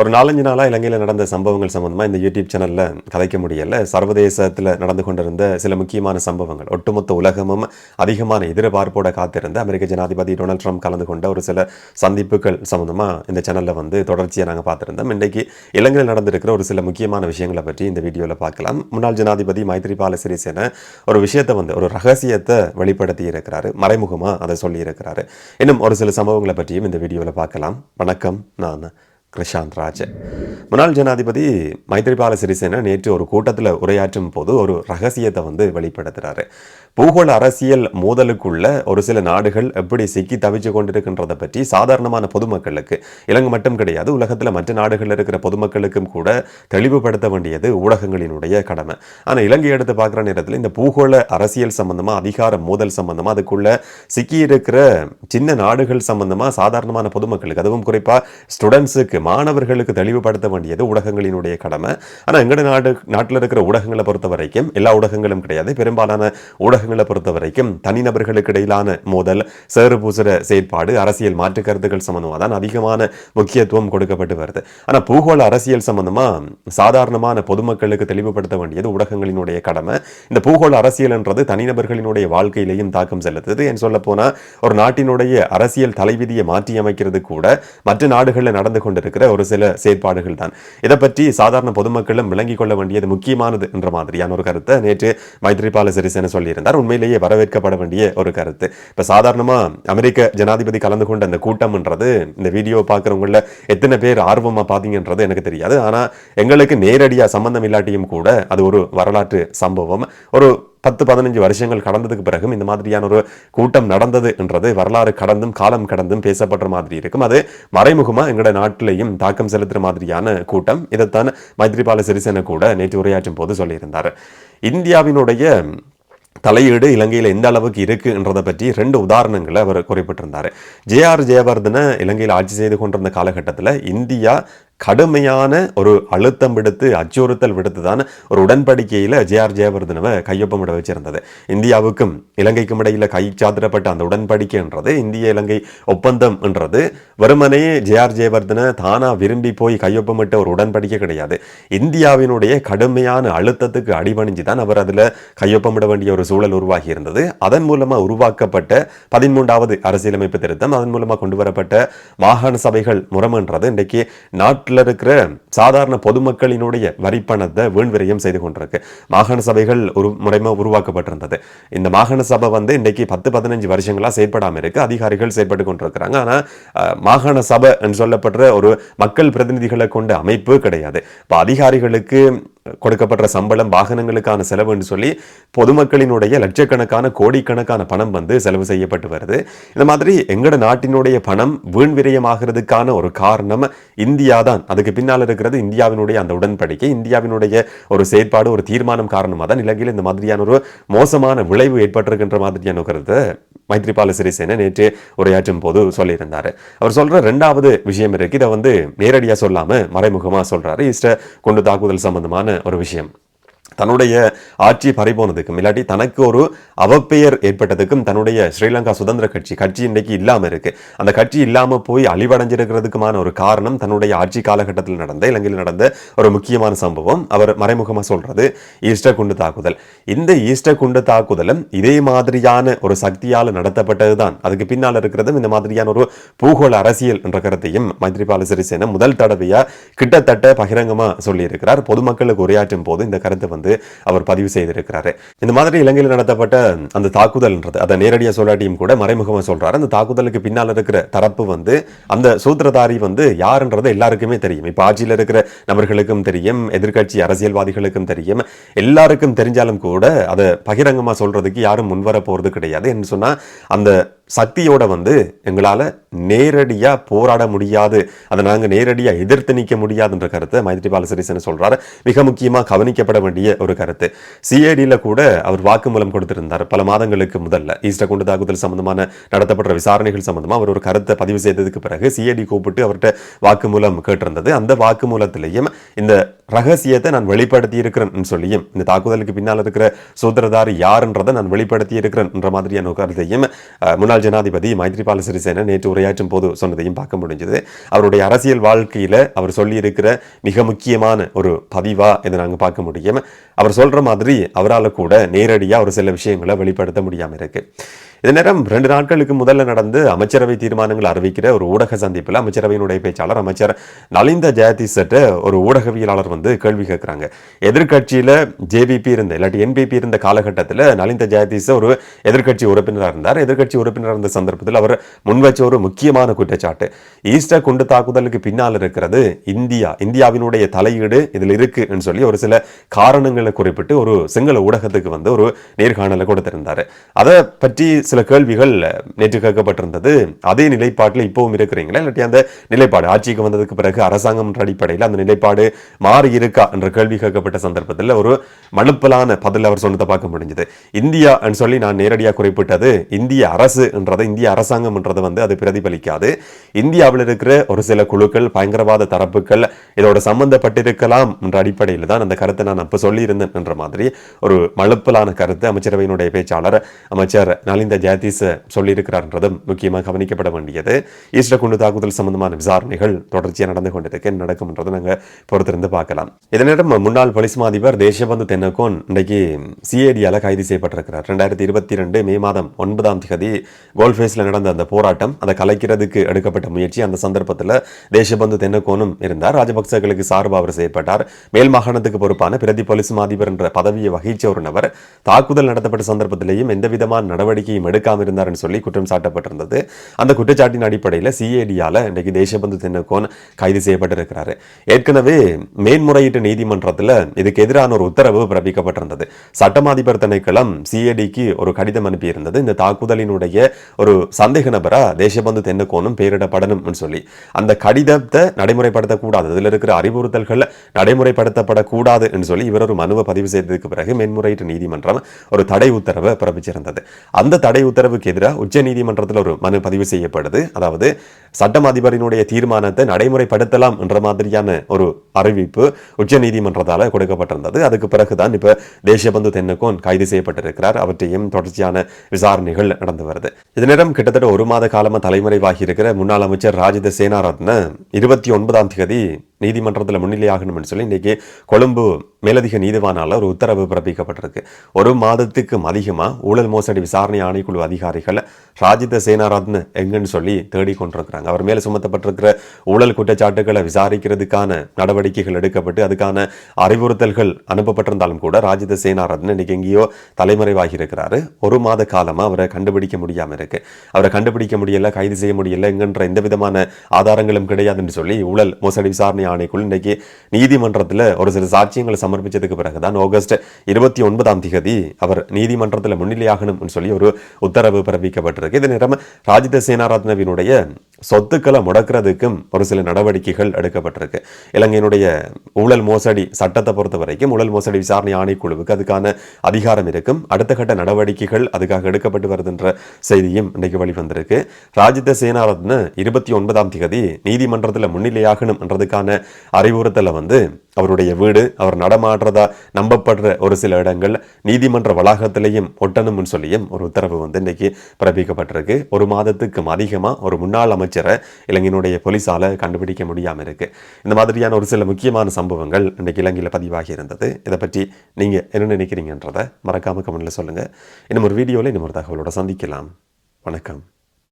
ஒரு நாலஞ்சு நாளாக இலங்கையில் நடந்த சம்பவங்கள் சம்மந்தமாக இந்த யூடியூப் சேனலில் கதைக்க முடியல. சர்வதேசத்தில் நடந்து கொண்டிருந்த சில முக்கியமான சம்பவங்கள். ஒட்டுமொத்த உலகமும் அதிகமான எதிர்பார்ப்போட காத்திருந்த அமெரிக்க ஜனாதிபதி டொனால்ட் ட்ரம்ப் கலந்து கொண்ட ஒரு சில சந்திப்புகள் சம்மந்தமாக இந்த சேனலில் வந்து தொடர்ச்சியாக நாங்கள் பார்த்துருந்தோம். இன்றைக்கு இலங்கையில் நடந்திருக்கிற ஒரு சில முக்கியமான விஷயங்களை பற்றி இந்த வீடியோவில் பார்க்கலாம். முன்னாள் ஜனாதிபதி மைத்ரிபால சிறிசேன ஒரு விஷயத்தை வந்து ஒரு ரகசியத்தை வெளிப்படுத்தி இருக்கிறாரு மறைமுகமாக அதை சொல்லியிருக்கிறாரு. இன்னும் ஒரு சில சம்பவங்களை பற்றியும் இந்த வீடியோவில் பார்க்கலாம். வணக்கம். நான் கிருஷாந்த் ராஜ். முன்னாள் ஜனாதிபதி மைத்ரிபால சிறிசேன நேற்று ஒரு கூட்டத்தில் உரையாற்றும் போது ஒரு ரகசியத்தை வந்து வெளிப்படுத்துறாரு. பூகோள அரசியல் மோதலுக்குள்ள ஒரு சில நாடுகள் எப்படி சிக்கி தவிச்சு கொண்டிருக்கின்றதை பற்றி சாதாரணமான பொதுமக்களுக்கு இலங்கை மட்டும் கிடையாது உலகத்தில் மற்ற நாடுகளில் இருக்கிற பொதுமக்களுக்கும் கூட தெளிவுபடுத்த வேண்டியது ஊடகங்களினுடைய கடமை. ஆனால் இலங்கை எடுத்து பார்க்குற நேரத்தில் இந்த பூகோள அரசியல் சம்பந்தமா அதிகார மோதல் சம்பந்தமா அதுக்குள்ள சிக்கி இருக்கிற சின்ன நாடுகள் சம்பந்தமா சாதாரணமான பொதுமக்களுக்கு அதுவும் குறிப்பாக ஸ்டூடெண்ட்ஸுக்கு மாணவர்களுக்கு தெளிவுபடுத்த வேண்டியது ஊடகங்களினுடைய கடமை. ஆனால் எங்கட நாடு நாட்டில் இருக்கிற ஊடகங்களை பொறுத்த வரைக்கும் எல்லா ஊடகங்களும் கிடையாது. பெரும்பாலான ஊடகங்களை பொறுத்த வரைக்கும் தனிநபர்களுக்கு இடையிலான மோதல் சேறு பூசுற செயற்பாடு அரசியல் மாற்று கருத்துக்கள் சம்பந்தமாக தான் அதிகமான முக்கியத்துவம் கொடுக்கப்பட்டு வருது. ஆனால் பூகோள அரசியல் சம்பந்தமா சாதாரணமான பொதுமக்களுக்கு தெளிவுபடுத்த வேண்டியது ஊடகங்களினுடைய கடமை. இந்த பூகோள அரசியல் என்றது தனிநபர்களினுடைய வாழ்க்கையிலையும் தாக்கம் செலுத்துது. என்று சொல்ல போனா ஒரு நாட்டினுடைய அரசியல் தலைவிதியை மாற்றி அமைக்கிறது கூட மற்ற நாடுகளில் நடந்து கொண்டிருக்கிற ஒரு சில செயற்பாடுகள் தான். இதை பற்றி சாதாரண பொதுமக்களும் விளங்கிக் கொள்ள வேண்டியது முக்கியமானது என்ற மாதிரியான ஒரு கருத்தை நேற்று மைத்ரிபால சிறிசேன சொல்லியிருந்தார். உண்மையிலேயே வரவேற்கப்பட வேண்டிய ஒரு கருத்து. இப்ப சாதாரணமாக அமெரிக்க ஜனாதிபதி கலந்து கொண்ட அந்த கூட்டம்ன்றது இந்த வீடியோ பார்க்குறவங்கள எத்தனை பேர் ஆர்வமா பார்த்தீங்கன்றது எனக்கு தெரியாது. ஆனால் எங்களுக்கு நேரடியாக சம்பந்தம் இல்லாட்டியும் கூட அது ஒரு வரலாற்று சம்பவம். ஒரு பத்து பதினஞ்சு வருஷங்கள் கடந்ததுக்கு பிறகும் இந்த மாதிரியான ஒரு கூட்டம் நடந்தது என்றது வரலாறு கடந்தும் காலம் கடந்தும் பேசப்படுற மாதிரி இருக்கும். அது மறைமுகமாக எங்களோட நாட்டிலையும் தாக்கம் செலுத்துற மாதிரியான கூட்டம். இதைத்தான் மைத்ரிபால சிறிசேன கூட நேற்று உரையாற்றும் போது சொல்லியிருந்தார். இந்தியாவினுடைய தலையீடு இலங்கையில் எந்த அளவுக்கு இருக்குன்றதை பற்றி ரெண்டு உதாரணங்களை அவர் குறிப்பிட்டிருந்தார். ஜே ஆர் ஜெயவர்தன இலங்கையில் ஆட்சி செய்து கொண்டிருந்த காலகட்டத்தில் இந்தியா கடுமையான ஒரு அழுத்தம் விடுத்து அச்சுறுத்தல் விடுத்து தான் ஒரு உடன்படிக்கையில் ஜேஆர் ஜெயவர்தனவை கையொப்பமிட வச்சிருந்தது. இந்தியாவுக்கும் இலங்கைக்கும் இடையில் கை சாத்திரப்பட்ட அந்த உடன்படிக்கைன்றது இந்திய இலங்கை ஒப்பந்தம் என்றது வெறுமனே ஜேஆர் ஜெயவர்தன தானா விரும்பி போய் கையொப்பமிட்ட ஒரு உடன்படிக்கை கிடையாது. இந்தியாவினுடைய கடுமையான அழுத்தத்துக்கு அடிபணிஞ்சு தான் அவர் அதில் கையொப்பமிட வேண்டிய ஒரு சூழல் உருவாகி இருந்தது அதன் மூலமாக உருவாக்கப்பட்ட பதிமூன்றாவது அரசியலமைப்பு திருத்தம் அதன் மூலமாக கொண்டு வரப்பட்ட மாகாண சபைகள் முறமன்றது. இன்றைக்கு நாட்டில் இருக்கிற சாதாரண பொதுமக்களினுடைய வரிப்பணத்தை வீண் விரயம் செய்து கொண்டிருக்கு. மாகாண சபைகள் ஒரு முறைமா உருவாக்கப்பட்டிருந்தது. இந்த மாகாண சபை வந்து இன்றைக்கு பத்து பதினஞ்சு வருஷங்களாக செயற்படாமல் இருக்கு. அதிகாரிகள் செயற்பட்டு கொண்டிருக்கிறாங்க. ஆனால் மாகாண சபை என்று சொல்லப்படுற ஒரு மக்கள் பிரதிநிதிகளை கொண்ட அமைப்பு கிடையாது. இப்போ அதிகாரிகளுக்கு கொடுக்கப்படுற சம்பளம் வாகனங்களுக்கான செலவு என்று சொல்லி பொதுமக்களினுடைய லட்சக்கணக்கான கோடிக்கணக்கான பணம் வந்து செலவு செய்யப்பட்டு வருது. இந்த மாதிரி எங்களோட நாட்டினுடைய பணம் வீண் விரயமாகிறதுக்கான ஒரு காரணம் இந்தியா தான். அதுக்கு பின்னால் இருக்கிறது இந்தியாவினுடைய அந்த உடன்படிக்கை இந்தியாவினுடைய ஒரு செயற்பாடு ஒரு தீர்மானம் காரணமாக தான் இலங்கையில் இந்த மாதிரியான ஒரு மோசமான விளைவு ஏற்பட்டிருக்கின்ற மாதிரியான ஒரு கருத்தை மைத்ரிபால சிறிசேன நேற்று உரையாற்றும் போது சொல்லியிருந்தார். அவர் சொல்ற ரெண்டாவது விஷயம் இருக்கு. இதை வந்து நேரடியா சொல்லாம மறைமுகமா சொல்றாரு. ஈஸ்டர் குண்டு தாக்குதல் சம்பந்தமான ஒரு விஷயம். தன்னுடைய ஆட்சி பறிபோனதுக்கும் இல்லாட்டி தனக்கு ஒரு அவப்பெயர் ஏற்பட்டதுக்கும் தன்னுடைய ஸ்ரீலங்கா சுதந்திர கட்சி கட்சி இன்றைக்கு இல்லாமல் இருக்கு. அந்த கட்சி இல்லாமல் போய் அழிவடைஞ்சிருக்கிறதுக்குமான ஒரு காரணம் தன்னுடைய ஆட்சி காலகட்டத்தில் நடந்த இலங்கையில் நடந்த ஒரு முக்கியமான சம்பவம். அவர் மறைமுகமாக சொல்றது ஈஸ்டர் குண்டு தாக்குதல். இந்த ஈஸ்டர் குண்டு தாக்குதலும் இதே மாதிரியான ஒரு சக்தியால் நடத்தப்பட்டதுதான். அதுக்கு பின்னால் இருக்கிறதும் இந்த மாதிரியான ஒரு பூகோள அரசியல் என்ற கருத்தையும் மைத்ரிபால சிறிசேன முதல் தடவையாக கிட்டத்தட்ட பகிரங்கமாக சொல்லியிருக்கிறார். பொதுமக்களுக்கு உரையாற்றும் போது இந்த கருத்தை வந்து அவர் பதிவு செய்திருக்கிறாரு. இந்த மாதிரி இலங்கையில் நடத்தப்பட்ட அந்த தாக்குதல்ன்றது அதை நேரடியாக சொல்லாட்டியும் கூட மறைமுகமா சொல்றாரு. அந்த தாக்குதலுக்கு பின்னால் இருக்கிற தரப்பு வந்து அந்த சூத்திரதாரி வந்து யாருன்றது எல்லாருக்குமே தெரியும். இப்ப ஆட்சியில் இருக்கிற நபர்களுக்கும் தெரியும் எதிர்க்கட்சி அரசியல்வாதிகளுக்கும் தெரியும். எல்லாருக்கும் தெரிஞ்சாலும் கூட அதை பகிரங்கமாக சொல்றதுக்கு யாரும் முன்வர போகிறது கிடையாது. என்று சொன்னா அந்த சக்தியோட வந்து எங்களால நேரடியா போராட முடியாது. அதை நாங்கள் நேரடியா எதிர்த்து நிற்க முடியாதுன்ற கருத்தை மைத்ரிபால சிறிசேன சொல்றாரு. மிக முக்கியமா கவனிக்கப்பட வேண்டிய ஒரு கருத்து. சிஐடியில் கூட அவர் வாக்குமூலம் கொடுத்திருந்தார். பல மாதங்களுக்கு முதல்ல. ஈஸ்டர் குண்டு தாக்குதல் சம்பந்தமான நடத்தப்படுற விசாரணைகள் சம்பந்தமாக அவர் ஒரு கருத்தை பதிவு செய்ததுக்கு பிறகு சிஐடி கூப்பிட்டு அவர்கிட்ட வாக்குமூலம் கேட்டிருந்தது. அந்த வாக்குமூலத்திலையும் இந்த ரகசியத்தை நான் வெளிப்படுத்தி இருக்கிறேன் சொல்லியும் இந்த தாக்குதலுக்கு பின்னால் இருக்கிற சூத்திரதாரி யாருன்றதை நான் வெளிப்படுத்தி இருக்கிறேன் என்ற மாதிரியான கருத்தையும் முன்னாள் முன்னாள் ஜனாதிபதி மைத்ரிபால சிறிசேன நேற்று உரையாற்றும் போது சொன்னதையும் பார்க்க முடிஞ்சது. அவருடைய அரசியல் வாழ்க்கையில் அவர் சொல்லியிருக்கிற மிக முக்கியமான ஒரு பதிவா இதை நாங்கள் பார்க்க முடியும். அவர் சொல்ற மாதிரி அவரால் கூட நேரடியாக ஒரு சில விஷயங்களை வெளிப்படுத்த முடியாமல் இருக்கு. இதே நேரம் ரெண்டு நாட்களுக்கு முதல்ல நடந்து அமைச்சரவை தீர்மானங்கள் அறிவிக்கிற ஒரு ஊடக சந்திப்பில் அமைச்சரவையினுடைய பேச்சாளர் அமைச்சர் நலிந்த ஜெயதீசட்ட ஒரு ஊடகவியலாளர் வந்து கேள்வி கேட்குறாங்க. எதிர்க்கட்சியில் ஜேபிபி இருந்த இல்லாட்டி என்பிபி இருந்த காலகட்டத்தில் நலிந்த ஜெயதீச ஒரு எதிர்க்கட்சி உறுப்பினராக இருந்தார். எதிர்க்கட்சி உறுப்பினராக இருந்த சந்தர்ப்பத்தில் அவர் முன்வச்ச ஒரு முக்கியமான குற்றச்சாட்டு. ஈஸ்டர் குண்டு தாக்குதலுக்கு பின்னால் இருக்கிறது இந்தியா. இந்தியாவினுடைய தலையீடு இதில் இருக்குன்னு சொல்லி ஒரு சில காரணங்களை குறிப்பிட்டு ஒரு சிங்கள ஊடகத்துக்கு வந்து ஒரு நேர்காணலை கொடுத்திருந்தார். அதை பற்றி சில கேள்விகள் நேற்று கேட்கப்பட்டிருந்தது. அதே நிலைப்பாட்டில் இப்பவும் இருக்கிறீங்களா? இல்லாட்டி அந்த நிலைப்பாடு ஆட்சிக்கு வந்ததுக்கு பிறகு அரசாங்கம் என்ற அடிப்படையில் அந்த நிலைப்பாடு மாறி இருக்கா என்ற கேள்வி கேட்கப்பட்ட சந்தர்ப்பத்தில் ஒரு மழுப்பலான பதில் அவர் சொன்னதை பார்க்க முடிஞ்சது. இந்தியா சொல்லி நான் நேரடியாக குறிப்பிட்டது இந்திய அரசு என்றதை இந்திய அரசாங்கம் என்றதை வந்து அது பிரதிபலிக்காது. இந்தியாவில் இருக்கிற ஒரு சில குழுக்கள் பயங்கரவாத தரப்புகள் இதோட சம்பந்தப்பட்டிருக்கலாம் என்ற அடிப்படையில் தான் அந்த கருத்தை நான் அப்போ சொல்லியிருந்தேன் என்ற மாதிரி ஒரு மழுப்பலான கருத்து அமைச்சரவையினுடைய பேச்சாளர் அமைச்சர் நலிந்த ஜெயதீஸ் சொல்லியிருக்கிறார்ன்றதும் முக்கியமாக கவனிக்கப்பட வேண்டியது. ஈஸ்டர் குண்டு தாக்குதல் சம்பந்தமான விசாரணைகள் தொடர்ச்சியாக நடந்து கொண்டிருக்கு. என்ன நடக்கும்ன்றதை நாங்கள் பொறுத்திருந்து பார்க்கலாம். இதனிடம் முன்னாள் போலீஸ் மாதிபர் தேசபந்து தென்னகோன் இன்றைக்கு சிஏடியால் கைது செய்யப்பட்டிருக்கிறார். ரெண்டாயிரத்தி இருபத்தி ரெண்டு மே மாதம் ஒன்பதாம் தேதி கோல்ஃபேஸில் நடந்த அந்த போராட்டம் அதை கலைக்கிறதுக்கு எடுக்கப்பட்ட முயற்சி அந்த சந்தர்ப்பத்தில் தேசபந்து தென்னகோனும் இருந்தார். ராஜபக்சர்களுக்கு சார்பாக அவர் செய்யப்பட்டார். மேல் மாகாணத்துக்கு பொறுப்பான பிரதி போலீஸ் மாதிபர் என்ற பதவியை வகிச்ச ஒரு நபர் தாக்குதல் நடத்தப்பட்ட சந்தர்ப்பத்திலேயும் எந்த விதமான நடவடிக்கையும் எடுக்காமல் இருந்தார்னு சொல்லி குற்றம் சாட்டப்பட்டிருந்தது. அந்த குற்றச்சாட்டின் அடிப்படையில் சிஏடியால் இன்றைக்கு தேசபந்து தின்னக்கோன் கைது செய்யப்பட்டிருக்கிறாரு. ஏற்கனவே மேன்முறையீட்டு நீதிமன்றத்தில் இதுக்கு எதிரான ஒரு உத்தரவு பிறப்பிக்கப்பட்டிருந்தது. சட்டமாதிபர் திணைக்களம் சிஏடிக்கு ஒரு கடிதம் அனுப்பியிருந்தது. இந்த தாக்குதலினுடைய ஒரு சந்தேக நபரா தேசபந்து தென்னக்கோனும் பெயரிடப்படணும் சொல்லி. அந்த கடிதத்தை நடைமுறைப்படுத்தக்கூடாது. அதில் இருக்கிற அறிவுறுத்தல்கள் நடைமுறைப்படுத்தப்படக்கூடாது என்று சொல்லி இவர் ஒரு மனுவை பதிவு செய்ததுக்கு பிறகு மேன்முறையீட்டு நீதிமன்றம் ஒரு தடை உத்தரவை பிறப்பிச்சிருந்தது. அந்த தடை தடை உத்தரவுக்கு எதிராக உச்சநீதிமன்றத்தில் ஒரு மனு பதிவு செய்யப்படுது. அதாவது சட்டம் அதிபரினுடைய தீர்மானத்தை நடைமுறைப்படுத்தலாம் என்ற மாதிரியான ஒரு அறிவிப்பு உச்சநீதிமன்றத்தால் கொடுக்கப்பட்டிருந்தது. அதுக்கு பிறகுதான் இப்போ தேசியபந்து தென்னக்கோன் கைது செய்யப்பட்டிருக்கிறார். அவற்றையும் தொடர்ச்சியான விசாரணைகள் நடந்து வருது. இது நேரம் கிட்டத்தட்ட ஒரு மாத காலமாக தலைமறைவாகி இருக்கிற முன்னாள் அமைச்சர் ராஜித சேனாரத்ன இருபத்தி ஒன்பதாம் தேதி நீதிமன்றத்தில் முன்னிலையாகணும்னு சொல்லி இன்னைக்கு கொழும்பு மேலதிக நீதிவானால ஒரு உத்தரவு பிறப்பிக்கப்பட்டிருக்கு. ஒரு மாதத்துக்கும் அதிகமாக ஊழல் மோசடி விசாரணை ஆணைக்குழு அதிகாரிகள் ராஜித சேனாரத்ன எங்கன்னு சொல்லி தேடிக் கொண்டிருக்கிறாங்க. அவர் மேலே சுமத்தப்பட்டிருக்கிற ஊழல் குற்றச்சாட்டுகளை விசாரிக்கிறதுக்கான நடவடிக்கைகள் எடுக்கப்பட்டு அதுக்கான அறிவுறுத்தல்கள் அனுப்பப்பட்டிருந்தாலும் கூட ராஜித சேனாரத்ன இன்னைக்கு எங்கேயோ தலைமறைவாகி இருக்கிறாரு. ஒரு மாத காலமாக அவரை கண்டுபிடிக்க முடியாமல் இருக்கு. அவரை கண்டுபிடிக்க முடியல கைது செய்ய முடியல எங்கன்ற எந்த விதமான ஆதாரங்களும் கிடையாதுன்னு சொல்லி ஊழல் மோசடி விசாரணை ஆணைக்குழு இன்னைக்கு நீதிமன்றத்தில் ஒரு சில சாட்சியங்களை சமர்ப்பிச்சதுக்கு பிறகுதான் ஆகஸ்ட் இருபத்தி ஒன்பதாம் தேதி அவர் நீதிமன்றத்தில் முன்னிலையாகணும்னு சொல்லி ஒரு உத்தரவு பிறப்பிக்கப்பட்டிருக்கு. இது நேரம் ராஜித சேனாரத்னவினுடைய சொத்துக்களை முடக்கிறதுக்கும் ஒரு சில நடவடிக்கைகள் எடுக்கப்பட்டிருக்கு. இலங்கையினுடைய ஊழல் மோசடி சட்டத்தை பொறுத்த வரைக்கும் ஊழல் மோசடி விசாரணை ஆணைக்குழுவுக்கு அதுக்கான அதிகாரம் இருக்கும். அடுத்த கட்ட நடவடிக்கைகள் அதுக்காக எடுக்கப்பட்டு வருதுன்ற செய்தியும் இன்றைக்கு வெளிவந்திருக்கு. ராஜித சேனாரத்ன இருபத்தி ஒன்பதாம் தேதி நீதிமன்றத்தில் முன்னிலையாகணும்ன்றதுக்கான அறிவுறுத்தலை வந்து அவருடைய வீடு அவர் நடமாடுறதா நம்பப்படுற ஒரு சில இடங்கள் நீதிமன்ற வளாகத்திலையும் ஒட்டணும்னு சொல்லியும் ஒரு உத்தரவு வந்து இன்னைக்கு பிறப்பிக்கப்பட்டிருக்கு. ஒரு மாதத்துக்கும் அதிகமாக ஒரு முன்னாள் அமைச்சரை இலங்கையினுடைய போலீஸால் கண்டுபிடிக்க முடியாமல் இருக்கு. இந்த மாதிரியான ஒரு சில முக்கியமான சம்பவங்கள் இன்னைக்கு இலங்கையில் பதிவாகி இருந்தது. இதை பற்றி நீங்கள் என்ன நினைக்கிறீங்கன்றதை மறக்காம கமெண்ட்ல சொல்லுங்கள் இன்னும் ஒரு வீடியோவில் இன்னும் ஒரு தகவலோட சந்திக்கலாம். வணக்கம்.